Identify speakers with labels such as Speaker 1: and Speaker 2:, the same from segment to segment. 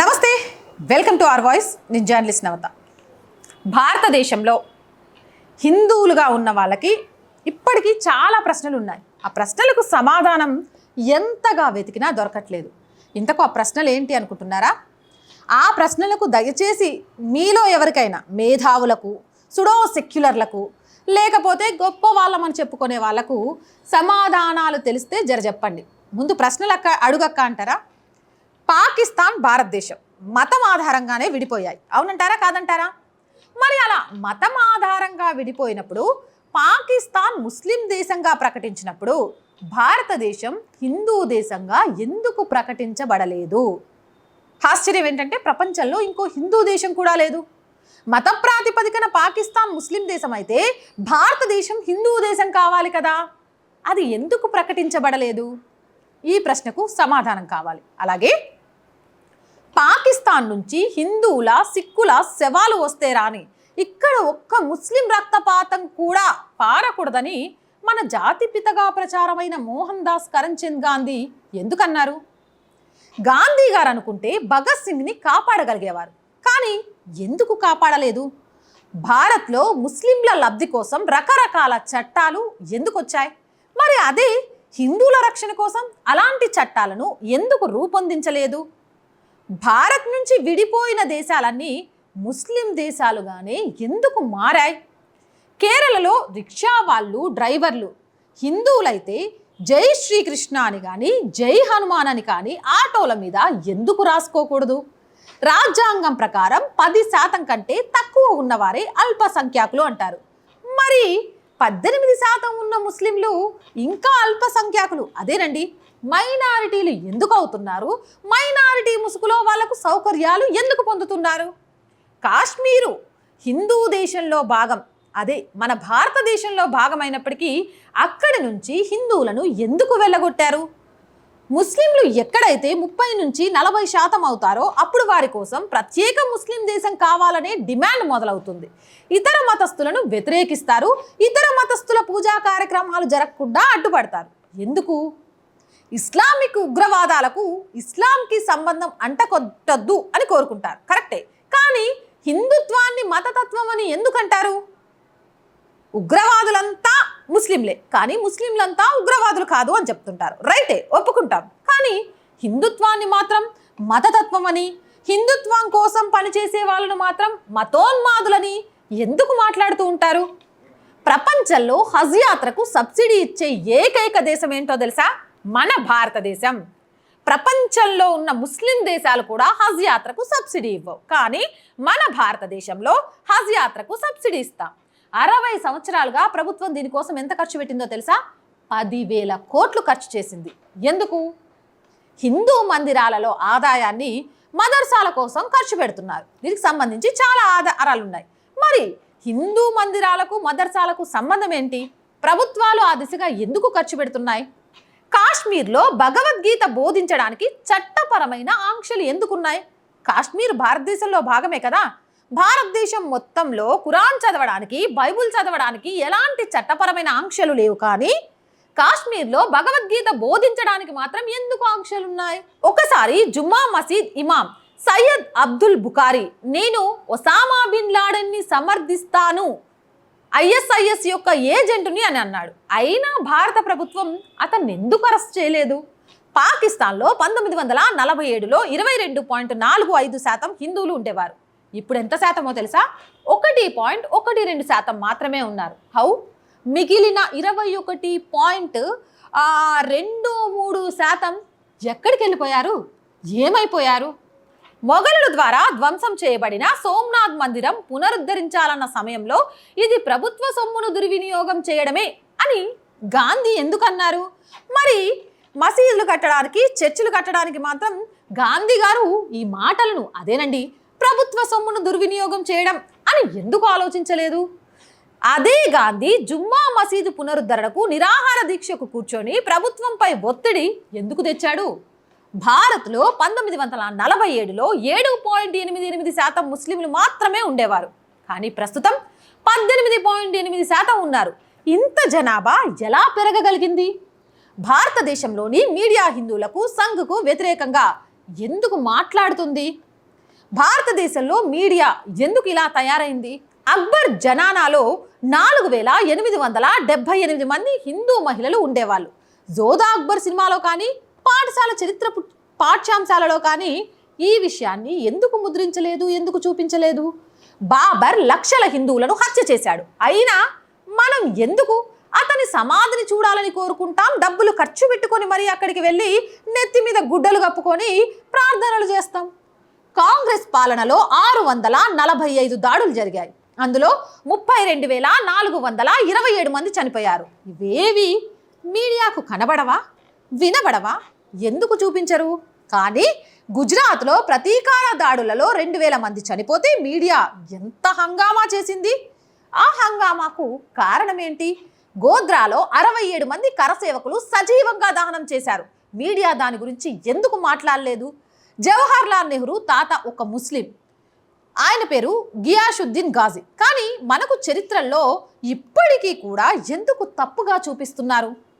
Speaker 1: నమస్తే welcome to our voice. నేను journalist Navatha. భారతదేశంలో హిందువులుగా ఉన్న వాళ్ళకి ఇప్పటికీ చాలా ప్రశ్నలు ఉన్నాయి. ఆ ప్రశ్నలకు సమాధానం ఎంతగా వెతికినా దొరకట్లేదు. ఇంతకు ఆ ప్రశ్నలు ఏంటి అనుకుంటున్నారా? ఆ ప్రశ్నలకు దయచేసి మీలో ఎవరికైనా మేధావులకు సుడో సెక్యులర్లకు లేకపోతే గొప్ప వాళ్ళమని చెప్పుకునే వాళ్ళకు సమాధానాలు తెలిస్తే జర చెప్పండి ముందు ప్రశ్నలు అక్క అడుగక్క అంటారా? పాకిస్తాన్ భారతదేశం మతం ఆధారంగానే విడిపోయాయి. అవునంటారా? కాదంటారా? మరి అలా మతం ఆధారంగా విడిపోయినప్పుడు పాకిస్తాన్ ముస్లిం దేశంగా ప్రకటించినప్పుడు భారతదేశం హిందూ దేశంగా ఎందుకు ప్రకటించబడలేదు? ఆశ్చర్యం ఏంటంటే ప్రపంచంలో ఇంకో హిందూ దేశం కూడా లేదు. మత ప్రాతిపదికన పాకిస్తాన్ ముస్లిం దేశం అయితే భారతదేశం హిందూ దేశం కావాలి కదా? అది ఎందుకు ప్రకటించబడలేదు? ఈ ప్రశ్నకు సమాధానం కావాలి. అలాగే పాకిస్తాన్ నుంచి హిందువుల సిక్కుల శవాలు వస్తే రాని ఇక్కడ ఒక్క ముస్లిం రక్తపాతం కూడా పారకూడదని మన జాతిపితగా ప్రచారమైన మోహన్ దాస్ కరంచంద్ గాంధీ ఎందుకన్నారు? గాంధీ గారు అనుకుంటే భగత్ సింగ్ని కాపాడగలిగేవారు. కానీ ఎందుకు కాపాడలేదు? భారత్లో ముస్లింల లబ్ధి కోసం రకరకాల చట్టాలు ఎందుకు వచ్చాయి మరి అదే హిందువుల రక్షణ కోసం అలాంటి చట్టాలను ఎందుకు రూపొందించలేదు? భారత్ నుంచి విడిపోయిన దేశాలన్నీ ముస్లిం దేశాలుగానే ఎందుకు మారాయి? కేరళలో రిక్షా వాళ్ళు డ్రైవర్లు హిందువులైతే జై శ్రీకృష్ణ అని కానీ జై హనుమాన్ అని కానీ ఆటోల మీద ఎందుకు రాసుకోకూడదు? రాజ్యాంగం ప్రకారం పది శాతం కంటే తక్కువ ఉన్నవారే అల్పసంఖ్యాకులు అంటారు. మరి పద్దెనిమిది శాతం ఉన్న ముస్లింలు ఇంకా అల్పసంఖ్యాకులు అదేనండి? మైనారిటీలు ఎందుకు అవుతున్నారు? మైనారిటీ ముసుగులో వాళ్ళకు సౌకర్యాలు ఎందుకు పొందుతున్నారు? కాశ్మీరు హిందూ దేశంలో భాగం. అదే మన భారతదేశంలో భాగమైనప్పటికీ అక్కడి నుంచి హిందువులను ఎందుకు వెళ్ళగొట్టారు? ముస్లింలు ఎక్కడైతే ముప్పై నుంచి నలభై శాతం అవుతారో అప్పుడు వారి కోసం ప్రత్యేక ముస్లిం దేశం కావాలనే డిమాండ్ మొదలవుతుంది. ఇతర మతస్థులను వ్యతిరేకిస్తారు. ఇతర మతస్థుల పూజా కార్యక్రమాలు జరగకుండా అడ్డుపడతారు. ఎందుకు? ఇస్లామిక్ ఉగ్రవాదాలకు ఇస్లాంకి సంబంధం అంటకొట్టద్దు అని కోరుకుంటారు. కరెక్టే. కానీ హిందుత్వాన్ని మతతత్వం అని ఎందుకంటారు? ఉగ్రవాదులంతా ముస్లింలే. కానీ ముస్లింలంతా ఉగ్రవాదులు కాదు అని చెప్తుంటారు. రైటే ఒప్పుకుంటాం. కానీ హిందుత్వాన్ని మాత్రం మతతత్వం అని హిందుత్వం కోసం పనిచేసే వాళ్ళను మాత్రం మతోన్మాదులని ఎందుకు మాట్లాడుతూ ఉంటారు? ప్రపంచంలో హజ్ యాత్రకు సబ్సిడీ ఇచ్చే ఏకైక దేశం ఏంటో తెలుసా? మన భారతదేశం. ప్రపంచంలో ఉన్న ముస్లిం దేశాలు కూడా హజ్ యాత్రకు సబ్సిడీ ఇవ్వవు. కానీ మన భారతదేశంలో హజ్ యాత్రకు సబ్సిడీ ఇస్తాం. అరవై సంవత్సరాలుగా ప్రభుత్వం దీనికోసం ఎంత ఖర్చు పెట్టిందో తెలుసా? పదివేల కోట్లు ఖర్చు చేసింది. ఎందుకు? హిందూ మందిరాలలో ఆదాయాన్ని మదర్సాల కోసం ఖర్చు పెడుతున్నారు. దీనికి సంబంధించి చాలా ఆధారాలు ఉన్నాయి మరి హిందూ మందిరాలకు మదర్సాలకు సంబంధం ఏంటి? ప్రభుత్వాలు ఆ దిశగా ఎందుకు ఖర్చు పెడుతున్నాయి? కాశ్మీర్లో భగవద్గీత బోధించడానికి చట్టపరమైన ఆంక్షలు ఎందుకున్నాయి? కాశ్మీర్ భారతదేశంలో భాగమే కదా. భారతదేశం మొత్తంలో ఖురాన్ చదవడానికి బైబుల్ చదవడానికి ఎలాంటి చట్టపరమైన ఆంక్షలు లేవు కానీ కాశ్మీర్లో భగవద్గీత బోధించడానికి మాత్రం ఎందుకు ఆంక్షలు ఉన్నాయి ఒకసారి జుమ్మా మసీద్ ఇమాం సయ్యద్ అబ్దుల్ బుకారి నేను ఒసామా బిన్ లాడెన్ని సమర్థిస్తాను ఐఎస్ఐఎస్ యొక్క ఏజెంటుని అని అన్నాడు. అయినా భారత ప్రభుత్వం అతన్ని ఎందుకు అరెస్ట్ చేయలేదు? పాకిస్తాన్లో పంతొమ్మిది వందల నలభై ఏడులో ఇరవై రెండు పాయింట్ నాలుగు ఐదు శాతం హిందువులు ఉండేవారు. ఇప్పుడు ఎంత శాతమో తెలుసా? ఒకటి పాయింట్ ఒకటి రెండు శాతం మాత్రమే ఉన్నారు. హౌ? మిగిలిన ఇరవై ఒకటి పాయింట్ రెండు మూడు శాతం ఎక్కడికి వెళ్ళిపోయారు ఏమైపోయారు? మొఘలుల ద్వారా ధ్వంసం చేయబడిన సోమ్నాథ్ మందిరం పునరుద్ధరించాలన్న సమయంలో ఇది ప్రభుత్వ సొమ్మును దుర్వినియోగం చేయడమే అని గాంధీ ఎందుకన్నారు? మరి మసీదులు కట్టడానికి చర్చిలు కట్టడానికి మాత్రం గాంధీ గారు ఈ మాటలను అదేనండి ప్రభుత్వ సొమ్మును దుర్వినియోగం చేయడం అని ఎందుకు ఆలోచించలేదు? అదే గాంధీ జుమ్మా మసీదు పునరుద్ధరణకు నిరాహార దీక్షకు కూర్చొని ప్రభుత్వంపై ఒత్తిడి ఎందుకు తెచ్చాడు? భారత్లో పంతొమ్మిది వందల నలభై ఏడులో ఏడు పాయింట్ ఎనిమిది ఎనిమిది శాతం ముస్లింలు మాత్రమే ఉండేవారు. కానీ ప్రస్తుతం పద్దెనిమిది పాయింట్ ఎనిమిది శాతం ఉన్నారు. ఇంత జనాభా ఎలా పెరగగలిగింది? భారతదేశంలోని మీడియా హిందువులకు సంఘ్కు వ్యతిరేకంగా ఎందుకు మాట్లాడుతుంది? భారతదేశంలో మీడియా ఎందుకు ఇలా తయారైంది? అక్బర్ జనానాలో నాలుగు వేల ఎనిమిది వందల డెబ్బై ఎనిమిది మంది హిందూ మహిళలు ఉండేవాళ్ళు. జోదా అక్బర్ సినిమాలో కానీ పాఠశాల చరిత్ర పాఠ్యాంశాలలో కానీ ఈ విషయాన్ని ఎందుకు ముద్రించలేదు ఎందుకు చూపించలేదు? బాబర్ లక్షల హిందువులను హత్య చేశాడు. అయినా మనం ఎందుకు అతని సమాధిని చూడాలని కోరుకుంటాం? డబ్బులు ఖర్చు పెట్టుకొని మరీ అక్కడికి వెళ్ళి నెత్తి మీద గుడ్డలు కప్పుకొని ప్రార్థనలు చేస్తాం. కాంగ్రెస్ పాలనలో ఆరు వందల నలభై ఐదు దాడులు జరిగాయి. అందులో ముప్పై రెండు వేల నాలుగు వందల ఇరవై ఏడు మంది చనిపోయారు. ఇవేవి మీడియాకు కనబడవా? వినబడవా? ఎందుకు చూపించరు? కానీ గుజరాత్లో ప్రతీకార దాడులలో రెండు వేల మంది చనిపోతే మీడియా ఎంత హంగామా చేసింది? ఆ హంగామాకు కారణమేంటి? గోద్రాలో అరవై ఏడు మంది కరసేవకులు సజీవంగా దహనం చేశారు. మీడియా దాని గురించి ఎందుకు మాట్లాడలేదు? జవహర్ లాల్ నెహ్రూ తాత ఒక ముస్లిం. ఆయన పేరు గియాషుద్దీన్ గాజీ. కానీ మనకు చరిత్రలో ఇప్పటికీ కూడా ఎందుకు తప్పుగా చూపిస్తున్నారు?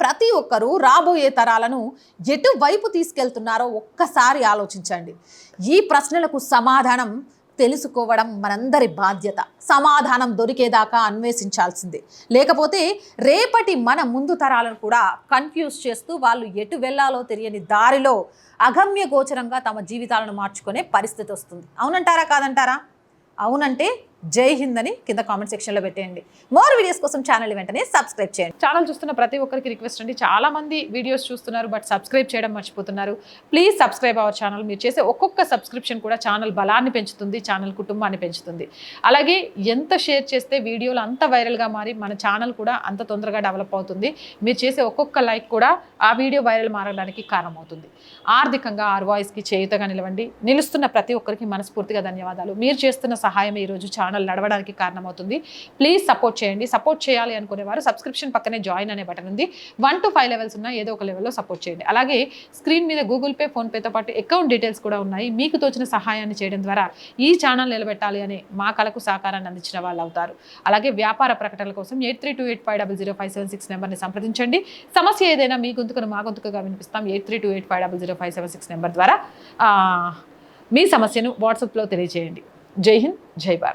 Speaker 1: ప్రతి ఒక్కరూ రాబోయే తరాలను ఎటువైపు తీసుకెళ్తున్నారో ఒక్కసారి ఆలోచించండి. ఈ ప్రశ్నలకు సమాధానం తెలుసుకోవడం మనందరి బాధ్యత. సమాధానం దొరికేదాకా అన్వేషించాల్సిందే. లేకపోతే రేపటి మన ముందు తరాలను కూడా కన్ఫ్యూజ్ చేస్తూ వాళ్ళు ఎటు వెళ్ళాలో తెలియని దారిలో అగమ్య గోచరంగా తమ జీవితాలను మార్చుకునే పరిస్థితి వస్తుంది. అవునంటారా కాదంటారా? అవునంటే జై హింద్ అని కింద కామెంట్ సెక్షన్లో పెట్టేయండి. మోర్ వీడియోస్ కోసం ఛానల్ వెంటనే సబ్స్క్రైబ్ చేయండి.
Speaker 2: ఛానల్ చూస్తున్న ప్రతి ఒక్కరికి రిక్వెస్ట్ అండి. చాలా మంది వీడియోస్ చూస్తున్నారు బట్ సబ్స్క్రైబ్ చేయడం మర్చిపోతున్నారు. ప్లీజ్ సబ్స్క్రైబ్ అవర్ ఛానల్ మీరు చేసే ఒక్కొక్క సబ్స్క్రిప్షన్ కూడా ఛానల్ బలాన్ని పెంచుతుంది ఛానల్ కుటుంబాన్ని పెంచుతుంది. అలాగే ఎంత షేర్ చేస్తే వీడియోలు అంత వైరల్గా మారి మన ఛానల్ కూడా అంత తొందరగా డెవలప్ అవుతుంది. మీరు చేసే ఒక్కొక్క లైక్ కూడా ఆ వీడియో వైరల్ మారడానికి కారణమవుతుంది. ఆర్థికంగా ఆర్ వాయిస్కి చేయుతగా నిలవండి. నిలుస్తున్న ప్రతి ఒక్కరికి మనస్ఫూర్తిగా ధన్యవాదాలు. మీరు చేస్తున్న సహాయం ఈరోజు ఛానల్ నడవడానికి కారణమవుతుంది. ప్లీజ్ సపోర్ట్ చేయండి. సపోర్ట్ చేయాలి అనుకునేవారు సబ్స్క్రిప్షన్ పక్కనే జాయిన్ అనే బటన్ ఉంది. వన్ టు ఫైవ్ లెవెల్స్ ఉన్న ఏదో ఒక లెవెల్లో సపోర్ట్ చేయండి. అలాగే స్క్రీన్ మీద గూగుల్ పే ఫోన్పేతో పాటు అకౌంట్ డీటెయిల్స్ కూడా ఉన్నాయి. మీకు తోచిన సహాయాన్ని చేయడం ద్వారా ఈ ఛానల్ నిలబెట్టాలి అనే మా కళకు సహకారాన్ని అందించిన వాళ్ళు అవుతారు. అలాగే వ్యాపార ప్రకటనల కోసం eight three two eight five double zero five seven six నెంబర్ని సంప్రదించండి. సమస్య ఏదైనా మీ గొంతుకను మా గొంతుకుగా వినిపిస్తాం. Eight three two eight five double zero five seven six number ద్వారా మీ సమస్యను వాట్సాప్లో తెలియజేయండి జై హింద్ జై భారత్.